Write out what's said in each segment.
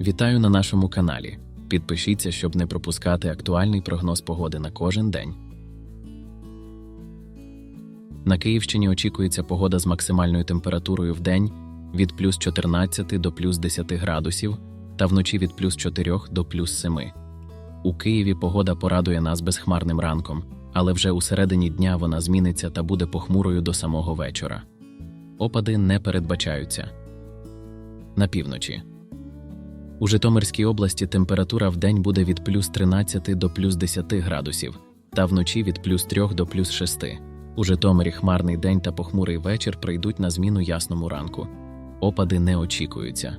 Вітаю на нашому каналі. Підпишіться, щоб не пропускати актуальний прогноз погоди на кожен день. На Київщині очікується погода з максимальною температурою в день від плюс 14 до плюс 10 градусів та вночі від плюс 4 до плюс 7. У Києві погода порадує нас безхмарним ранком, але вже у середині дня вона зміниться та буде похмурою до самого вечора. Опади не передбачаються. На півночі. У Житомирській області температура в день буде від плюс 13 до плюс 10 градусів, та вночі від плюс 3 до плюс 6. У Житомирі хмарний день та похмурий вечір прийдуть на зміну ясному ранку. Опади не очікуються.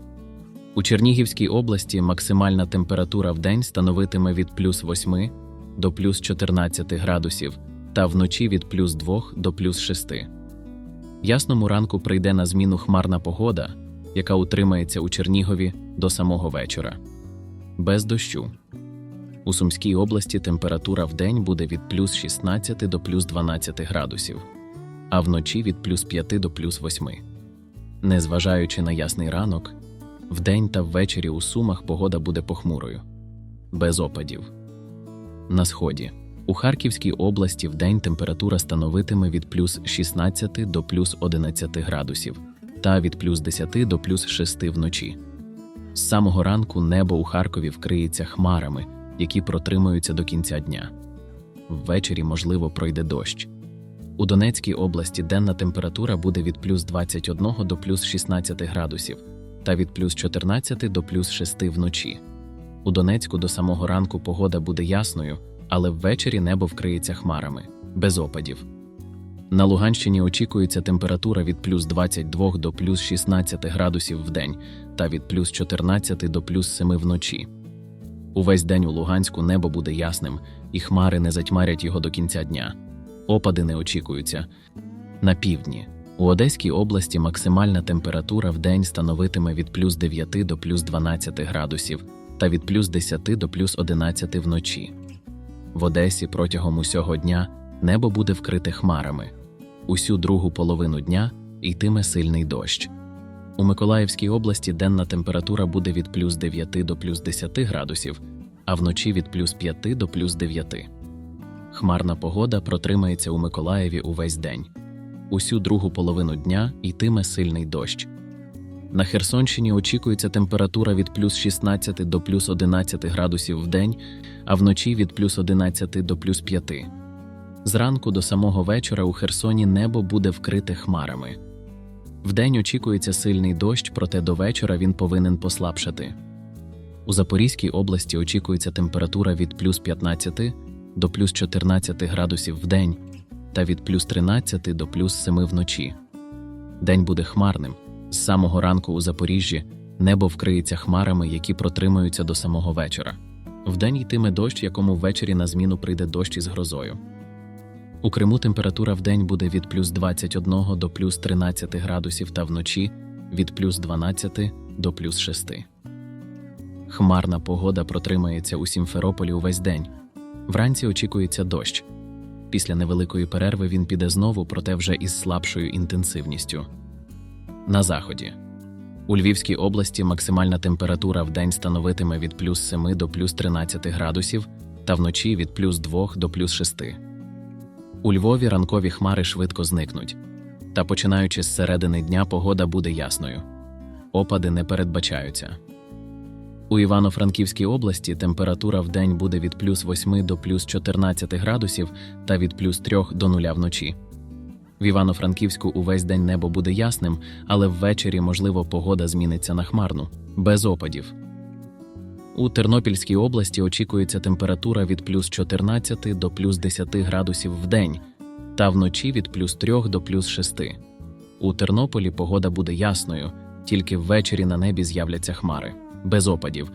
У Чернігівській області максимальна температура в день становитиме від плюс 8 до плюс 14 градусів, та вночі від плюс 2 до плюс 6. Ясному ранку прийде на зміну хмарна погода, яка утримається у Чернігові до самого вечора. Без дощу. У Сумській області температура в день буде від плюс 16 до плюс 12 градусів, а вночі від плюс 5 до плюс 8. Незважаючи на ясний ранок, вдень та ввечері у Сумах погода буде похмурою, без опадів. На сході. У Харківській області вдень температура становитиме від плюс 16 до плюс 11 градусів та від плюс 10 до плюс 6 вночі. З самого ранку небо у Харкові вкриється хмарами, які протримуються до кінця дня. Ввечері, можливо, пройде дощ. У Донецькій області денна температура буде від плюс 21 до плюс 16 градусів та від плюс 14 до плюс 6 вночі. У Донецьку до самого ранку погода буде ясною, але ввечері небо вкриється хмарами, без опадів. На Луганщині очікується температура від плюс 22 до плюс 16 градусів в день та від плюс 14 до плюс 7 вночі. Увесь день у Луганську небо буде ясним, і хмари не затьмарять його до кінця дня. Опади не очікуються. На півдні. У Одеській області максимальна температура в день становитиме від плюс 9 до плюс 12 градусів та від плюс 10 до плюс 11 вночі. В Одесі протягом усього дня небо буде вкрите хмарами. Усю другу половину дня йтиме сильний дощ. У Миколаївській області денна температура буде від плюс 9 до плюс 10 градусів, а вночі від плюс 5 до плюс 9. Хмарна погода протримається у Миколаєві увесь день. Усю другу половину дня йтиме сильний дощ. На Херсонщині очікується температура від плюс 16 до плюс 11 градусів в день, а вночі від плюс 11 до плюс 5. Зранку до самого вечора у Херсоні небо буде вкрите хмарами. Вдень очікується сильний дощ, проте до вечора він повинен послабшати. У Запорізькій області очікується температура від плюс 15 до плюс 14 градусів в день та від плюс 13 до плюс 7 вночі. День буде хмарним. З самого ранку у Запоріжжі небо вкриється хмарами, які протримаються до самого вечора. Вдень йтиме дощ, якому ввечері на зміну прийде дощ із грозою. У Криму температура вдень буде від плюс 21 до плюс 13 градусів та вночі від плюс 12 до плюс 6. Хмарна погода протримається у Сімферополі увесь день. Вранці очікується дощ. Після невеликої перерви він піде знову, проте вже із слабшою інтенсивністю. На заході. У Львівській області максимальна температура в день становитиме від плюс 7 до плюс 13 градусів та вночі від плюс 2 до плюс 6. У Львові ранкові хмари швидко зникнуть. Та починаючи з середини дня погода буде ясною. Опади не передбачаються. У Івано-Франківській області температура в день буде від плюс 8 до плюс 14 градусів та від плюс 3 до 0 вночі. В Івано-Франківську увесь день небо буде ясним, але ввечері, можливо, погода зміниться на хмарну, без опадів. У Тернопільській області очікується температура від плюс 14 до плюс 10 градусів в день та вночі від плюс 3 до плюс 6. У Тернополі погода буде ясною, тільки ввечері на небі з'являться хмари, без опадів.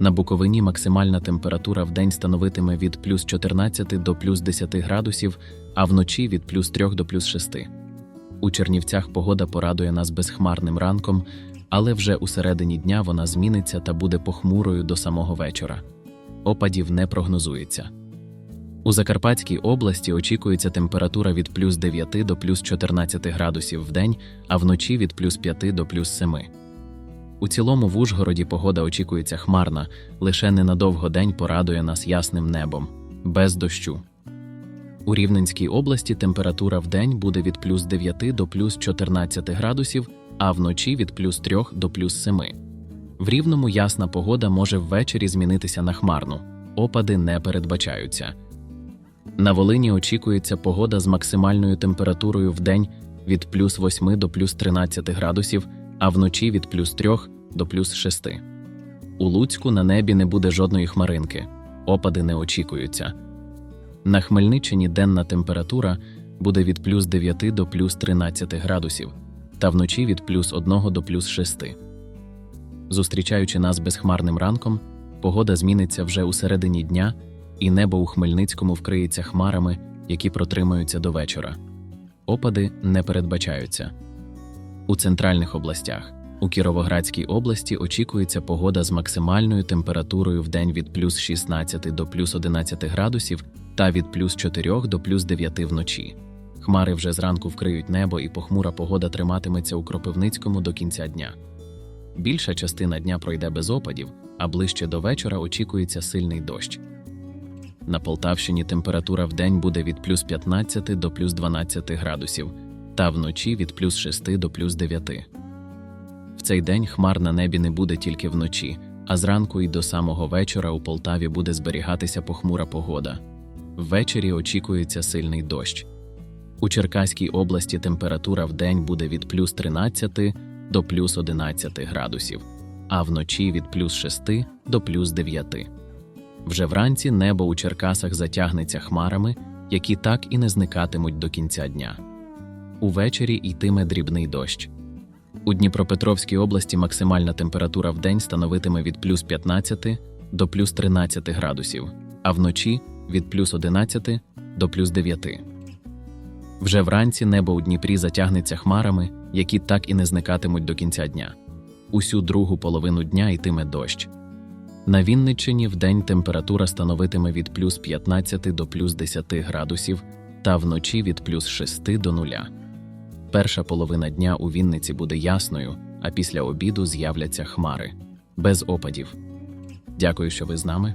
На Буковині максимальна температура в день становитиме від плюс 14 до плюс 10 градусів, а вночі від плюс 3 до плюс 6. У Чернівцях погода порадує нас безхмарним ранком, але вже у середині дня вона зміниться та буде похмурою до самого вечора. Опадів не прогнозується. У Закарпатській області очікується температура від плюс 9 до плюс 14 градусів в день, а вночі від плюс 5 до плюс 7. У цілому в Ужгороді погода очікується хмарна, лише ненадовго день порадує нас ясним небом, без дощу. У Рівненській області температура в день буде від плюс 9 до плюс 14 градусів, а вночі від плюс 3 до плюс 7. В Рівному ясна погода може ввечері змінитися на хмарну. Опади не передбачаються. На Волині очікується погода з максимальною температурою в день від плюс 8 до плюс 13 градусів, а вночі від плюс 3 до плюс 6. У Луцьку на небі не буде жодної хмаринки. Опади не очікуються. На Хмельниччині денна температура буде від плюс 9 до плюс 13 градусів, та вночі від плюс 1 до плюс 6. Зустрічаючи нас безхмарним ранком, погода зміниться вже у середині дня, і небо у Хмельницькому вкриється хмарами, які протримаються до вечора. Опади не передбачаються. У центральних областях у Кіровоградській області очікується погода з максимальною температурою в день від плюс 16 до плюс 11 градусів та від плюс 4 до плюс 9 вночі. Хмари вже зранку вкриють небо, і похмура погода триматиметься у Кропивницькому до кінця дня. Більша частина дня пройде без опадів, а ближче до вечора очікується сильний дощ. На Полтавщині температура в день буде від плюс 15 до плюс 12 градусів, та вночі від плюс 6 до плюс 9. В цей день хмар на небі не буде тільки вночі, а зранку і до самого вечора у Полтаві буде зберігатися похмура погода. Ввечері очікується сильний дощ. У Черкаській області температура в день буде від плюс 13 до плюс 11 градусів, а вночі від плюс 6 до плюс 9. Вже вранці небо у Черкасах затягнеться хмарами, які так і не зникатимуть до кінця дня. Увечері йтиме дрібний дощ. У Дніпропетровській області максимальна температура в день становитиме від плюс 15 до плюс 13 градусів, а вночі від плюс 11 до плюс 9. Вже вранці небо у Дніпрі затягнеться хмарами, які так і не зникатимуть до кінця дня. Усю другу половину дня йтиме дощ. На Вінниччині вдень температура становитиме від плюс 15 до плюс 10 градусів, та вночі від плюс 6 до нуля. Перша половина дня у Вінниці буде ясною, а після обіду з'являться хмари. Без опадів. Дякую, що ви з нами.